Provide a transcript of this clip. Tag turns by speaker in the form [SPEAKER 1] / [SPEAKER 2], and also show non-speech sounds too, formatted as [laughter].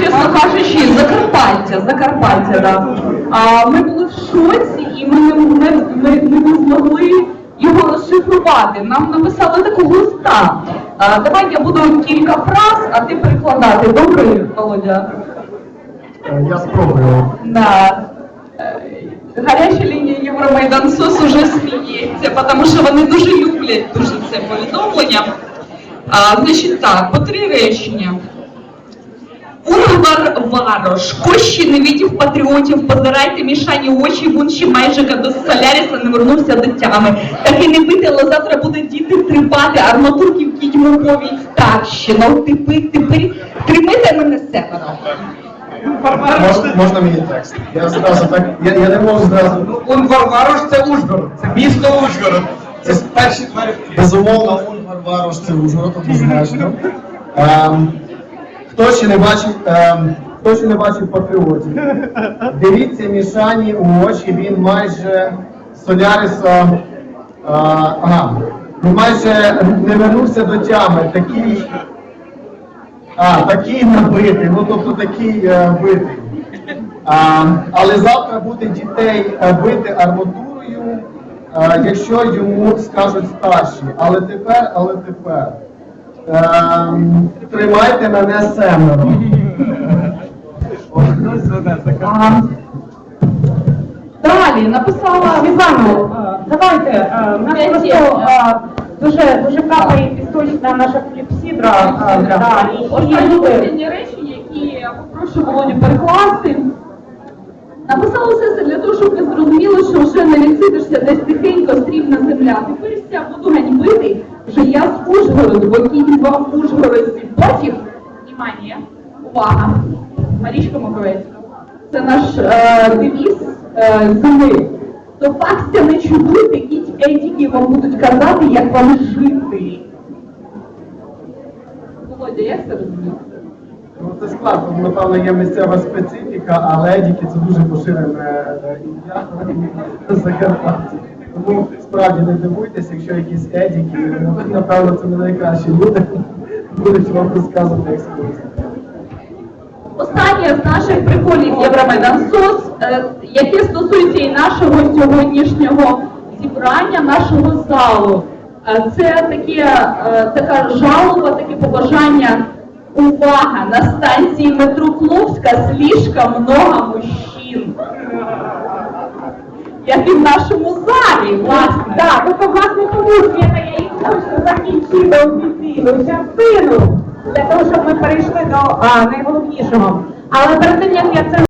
[SPEAKER 1] чесно кажучи, Закарпаття, Закарпаття, да. А ми були в шоці і ми не, ми, ми, ми не змогли його розшифрувати. Нам написали таку листа. А, давай я буду кілька фраз, а ти перекладати. Добре, Володя?
[SPEAKER 2] Я спробую.
[SPEAKER 1] Да. Гаряча лінія Євромайдан СОС уже сміється, тому що вони дуже люблять дуже це повідомлення. А, значить так, по три речення. Варош, Кощі не видів патріотів, позирайте мішані очі, він ще майже до Соляріса не вернувся до тями. Так і не бити, але завтра буде діти трипати, арматурків кітьму повіть старщина. Типи, тепер тримайте мене семеро.
[SPEAKER 2] Мож- можна мені текст? Я зразу так, я, я не можу зразу.
[SPEAKER 3] Унварварош це Ужгород. Це місто Ужгород. Це перші двері.
[SPEAKER 2] Безумовно, Ульгар Варош це Ужгород, однозначно. Ем, хто ще не бачив, ем, хто не бачив патріотів? [laughs] Дивіться Мішані у очі, він майже Соляриса, ага, він майже не вернувся до тями, такий, а, такий набитий, ну тобто такий е, битий. А, але завтра буде дітей е, бити арматурою, е, якщо йому скажуть старші. Але тепер, але тепер. Ем, тримайте мене семеро.
[SPEAKER 1] Далі написала
[SPEAKER 4] е, давайте, е, в нас
[SPEAKER 1] П'ять
[SPEAKER 4] просто е, дуже, дуже капає пісточна наша кліпсідра. е,
[SPEAKER 1] Кліпсідра.
[SPEAKER 4] да, і- і
[SPEAKER 1] Останні
[SPEAKER 4] люди-
[SPEAKER 1] останні речення, які я попрошу Володю перекласти. Написала все це для того, щоб ви зрозуміли, що вже не відсидишся десь тихенько стрімна земля. Тепер ся буду ганьбити, що я з Ужгороду, бо кінь вам Ужгородці. Потім, внимание, увага, Марічка Маковецька. Це наш е, девіз е, зими. То факстя не чудуйте, ідь етіки вам будуть казати, як вам жити. Володя, як це розумієш?
[SPEAKER 2] Ну, це складно, напевно, є місцева специфіка, але едіки це дуже поширене е, ім'я [laughs] Закарпатті. Тому справді не дивуйтесь, якщо якісь едіки, напевно, це не найкращі люди, [laughs] будуть вам розказувати екскурсії.
[SPEAKER 1] Останнє з наших приколів Євромайдан СОС, е, яке стосується і нашого сьогоднішнього зібрання, нашого залу. Е, Це таке, така жалоба, таке побажання. Увага! На станції метро Кловська слишком много мужчин. Як і в нашому залі, власне.
[SPEAKER 4] Так, тобто власне тому я і хочу закінчити офіційну частину для того, щоб ми перейшли до а, найголовнішого. Але перед тим як я це